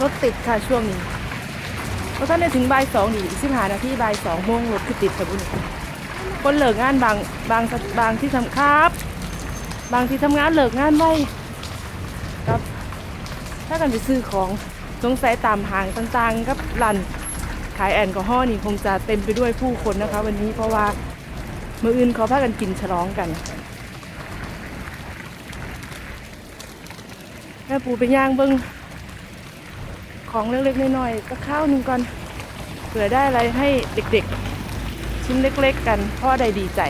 รถติดค่ะช่วงนี้เพราะท่านได้ถึงบ่ายสองดิสิบหานาทีบ่ายสองโมงรถคือติดค่ะบุญคนเลิกงานบางบางบางที่ทำครับ บางที่ทำงานเลิกงานไว้ครับ ถ้ากันไปซื้อของสงสัยตามห้างต่างๆกับร้านขายแอลกอฮอล์นี่คงจะเต็มไปด้วยผู้คนนะคะ วันนี้เพราะว่ามืออื่นเขาพากันกินฉลองกันแม่ปูไปย่างเบิ้ง ของเล็กๆน้อยๆก็ข้าวหนึ่งก่อนเผื่อได้อะไรให้เด็กๆ ชิ้นเล็กๆกันพ่อได้ดีใจ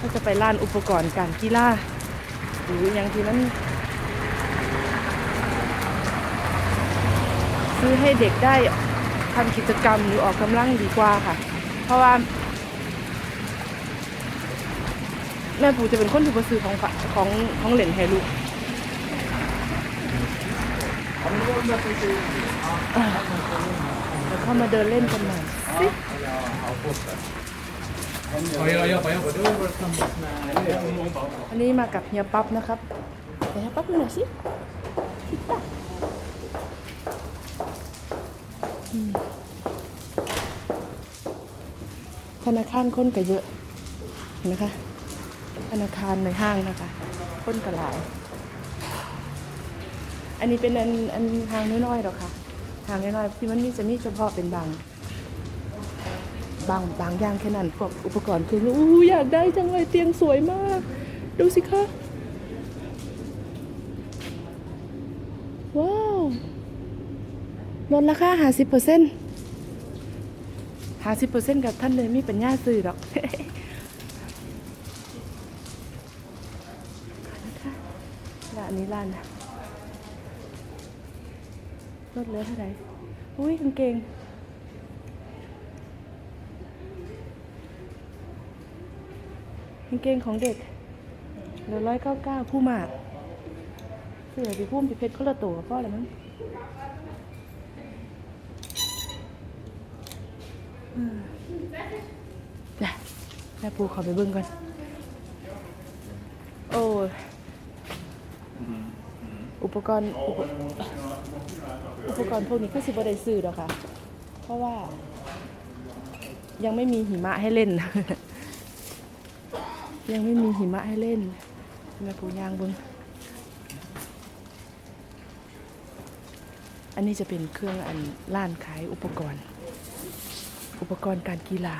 ก็จะไปร้านอุปกรณ์การกีฬาหรืออย่างที่นั้นซื้อให้เด็กได้ทำกิจกรรมหรือออกกำลังดีกว่าค่ะ เพราะว่าแม่ปูจะเป็นคนที่บ่ซื้อของของของเหล่นให้ลูกอะ เดี๋ยวเข้ามาเดินเล่นกันหน่อยสิ Ja, ja, ja, ja. อันนี้มากับเฮียปั๊บนะครับเดี๋ยวเฮียปั๊บดูหน่อยสิคิธนาคารคนก็เยอะเห็นไหมคะธนาคารในห้างนะคะคนกระหลาย อันนี้เป็นอันอันห้างน้อยๆหรอกค่ะห้างน้อยๆที่มันมีจะมีเฉพาะเป็นบาง บางบางอย่างแค่นั้นพวกอุปกรณ์คืออู้อยากได้จังเลยเตียงสวยมาก ดูสิคะว้าวลดราคาห้าสิบเปอร์เซ็นต์ห้าสิบเปอร์เซ็นต์กับท่านเลยมีปัญญาซื้อหรอกนะคะร้านนี้ร้านนะ ลดเหลือเท่าไหร่อุ้ยกางเกงกางเกงของเด็กเหลือร้อยเก้าเก้าผู้มากเสื้อพี่พุ่มพี่เพชรคนละตัวพ่ออะไรมั้งอืมจ้ะแม่ปูขอไปเบิ่งก่อน โอ้ยอุปกรณ์อุป อุปกรณ์พวกนี้ก็สิบ่ได้ซื้อหรอกค่ะ เพราะว่า ยังไม่มีหิมะให้เล่น ยังไม่มีหิมะให้เล่นแม่ปูยางบึงอันนี้จะเป็นเครื่องอันร้านขายอุปกรณ์ อุปกรณ์การกีฬา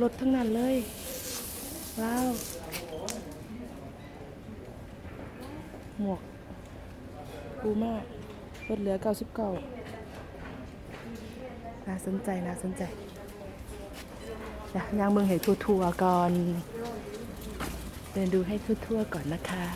รถทั้งนั้นเลย ว้าว หมวก ปูมากลดเหลือ 99น่าสนใจน่าสนใจจ้ะย่างเมืองเห็ดทัวร์ก่อน เดินดูให้ทั่วๆก่อนนะคะ